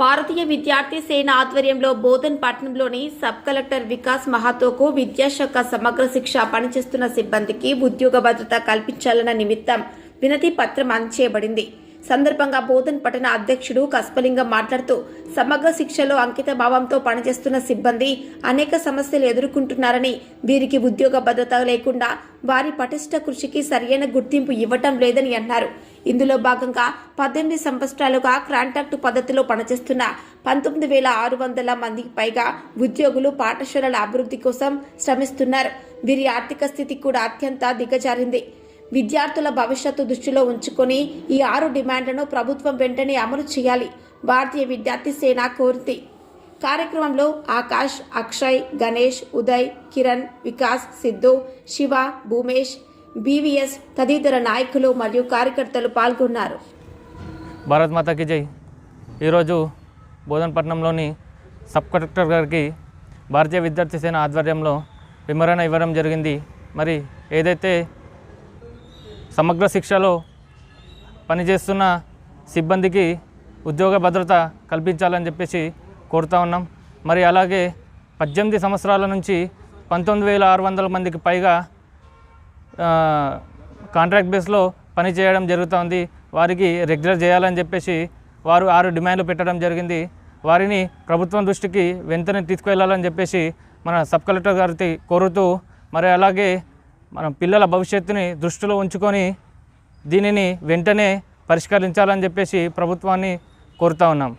భారతీయ విద్యార్థి సేన ఆధ్వర్యంలో బోధన్ పట్టణంలోని సబ్ కలెక్టర్ వికాస్ మహాతోకు విద్యాశాఖ సమగ్ర శిక్ష పనిచేస్తున్న సిబ్బందికి ఉద్యోగ భద్రత కల్పించాలన్న నిమిత్తం వినతి పత్రం అందచేయబడింది. సందర్భంగా బోధన్ పట్టణ అధ్యక్షుడు కస్పలింగం మాట్లాడుతూ సమగ్ర శిక్షలో అంకిత భావంతో పనిచేస్తున్న సిబ్బంది అనేక సమస్యలు ఎదుర్కొంటున్నారని వీరికి ఉద్యోగ భద్రత లేకుండా వారి పటిష్ట కృషికి సరియైన గుర్తింపు ఇవ్వటం లేదని అన్నారు. ఇందులో భాగంగా పద్దెనిమిది సంవత్సరాలుగా కాంట్రాక్టు పద్ధతిలో పనిచేస్తున్న పంతొమ్మిది వేల ఆరు వందల మందికి పైగా ఉద్యోగులు పాఠశాలల అభివృద్ధి కోసం శ్రమిస్తున్నారు. వీరి ఆర్థిక స్థితి కూడా అత్యంత దిగజారింది. విద్యార్థుల భవిష్యత్తు దృష్టిలో ఉంచుకొని ఈ ఆరు డిమాండ్లను ప్రభుత్వం వెంటనే అమలు చేయాలి. భారతీయ విద్యార్థి సేన కోరింది కార్యక్రమంలో ఆకాష్ అక్షయ్ గణేష్ ఉదయ్ కిరణ్ వికాస్ సిద్ధు శివ భూమేష్ బీవీఎస్ తదితర నాయకులు మరియు కార్యకర్తలు పాల్గొన్నారు. భారత్ మాతాకి జై. ఈరోజు బోధనపట్నంలోని సబ్ కలెక్టర్ గారికి భారతీయ విద్యార్థి సేన ఆధ్వర్యంలో విమరణ ఇవ్వడం జరిగింది. మరి ఏదైతే సమగ్ర శిక్షలో పనిచేస్తున్న సిబ్బందికి ఉద్యోగ భద్రత కల్పించాలని చెప్పేసి కోరుతా ఉన్నాం. మరి అలాగే పద్దెనిమిది సంవత్సరాల నుంచి పంతొమ్మిది వేల ఆరు వందల మందికి పైగా కాంట్రాక్ట్ బేస్లో పని చేయడం జరుగుతోంది. వారికి రెగ్యులర్ చేయాలని చెప్పేసి వారు ఆరు డిమాండ్లు పెట్టడం జరిగింది. వారిని ప్రభుత్వం దృష్టికి వెంటనే తీసుకువెళ్ళాలని చెప్పేసి మన సబ్ కలెక్టర్ గారికి కోరుతూ మరి అలాగే మన పిల్లల భవిష్యత్తుని దృష్టిలో ఉంచుకొని దీనిని వెంటనే పరిష్కరించాలని చెప్పేసి ప్రభుత్వాన్ని కోరుతా ఉన్నాం.